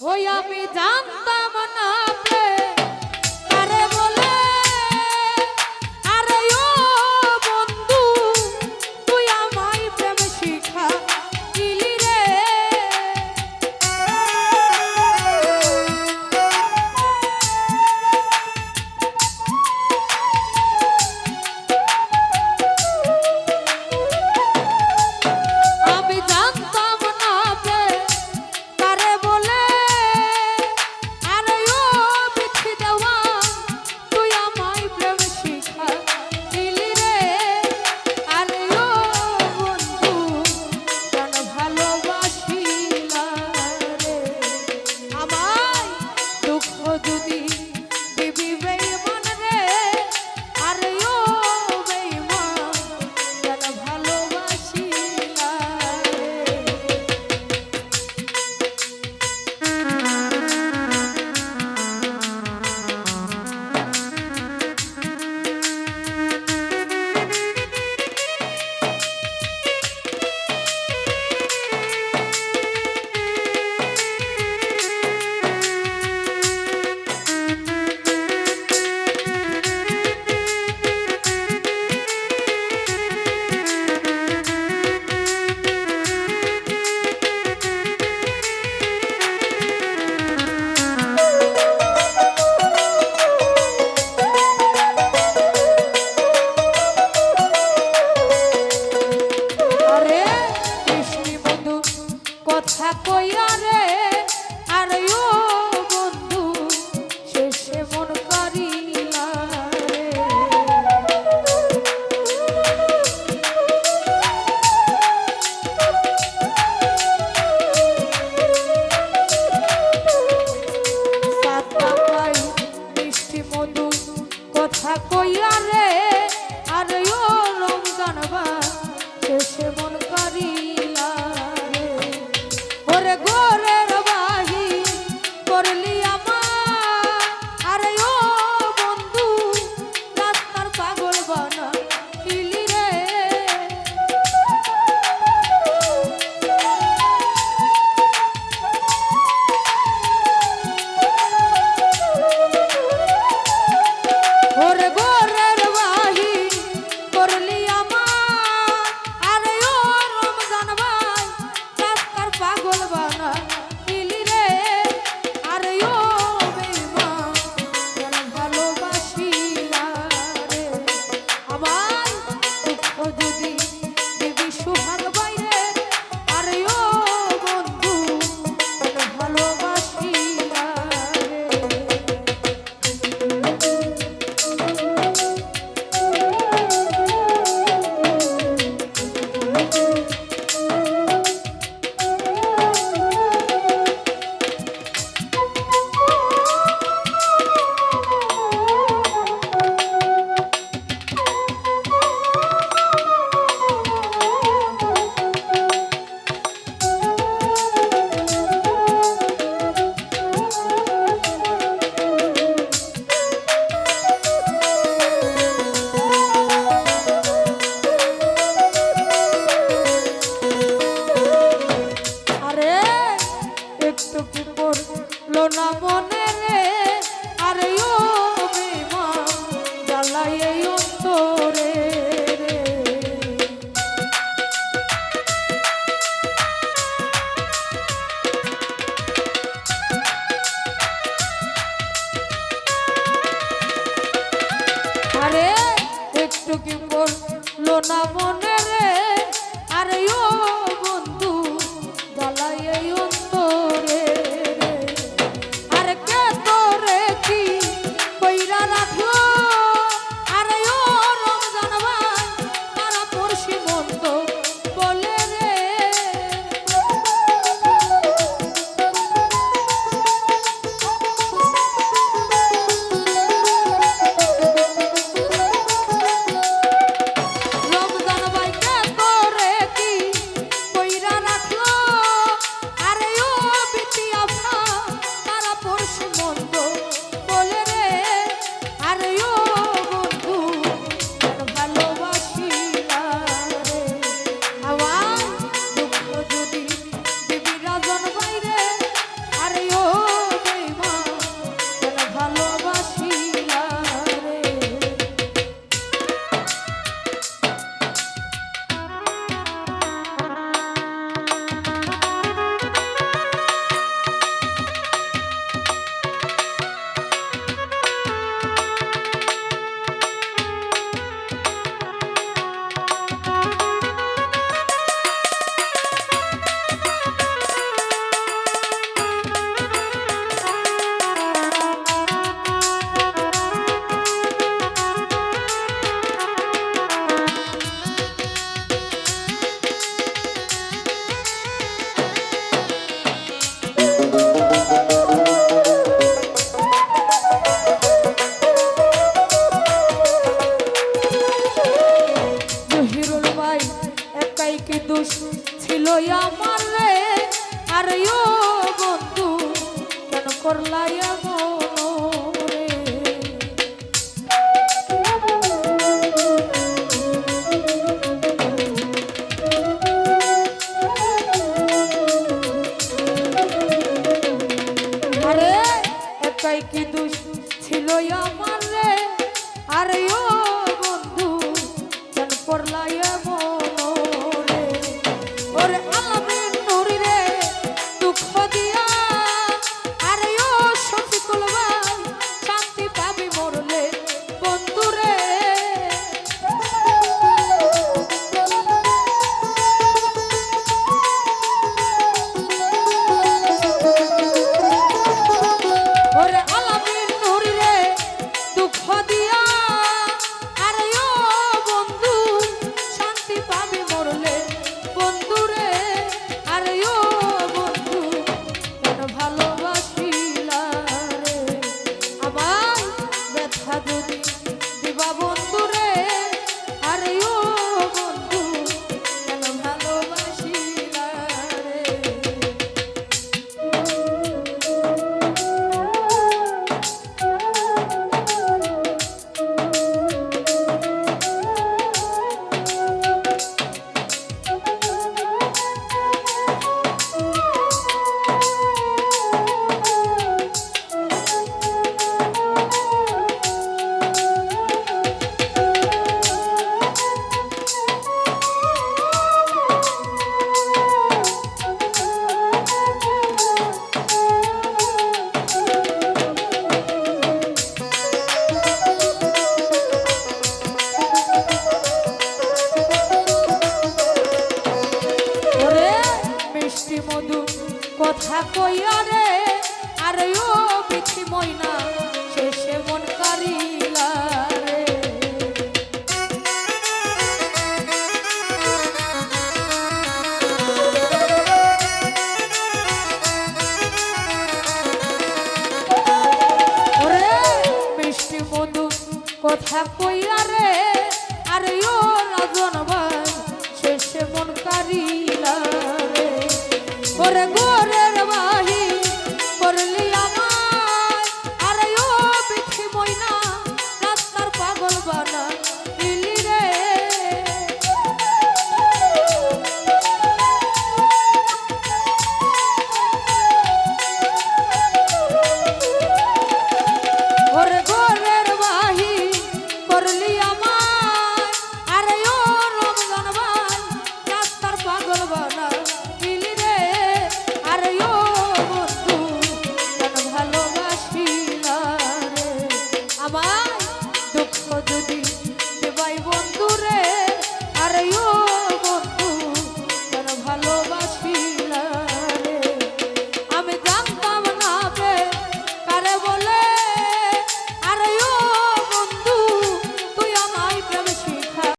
ওই আমি জানতাম না। কইয়া রে না মনে রে আর ও আমার রে আর বন্ধু কেন করলাই কথা কইয়া রে, আর ও পিছি ময়না, শেষে মন কারিলা রে। মধু, কথা কইয়া রে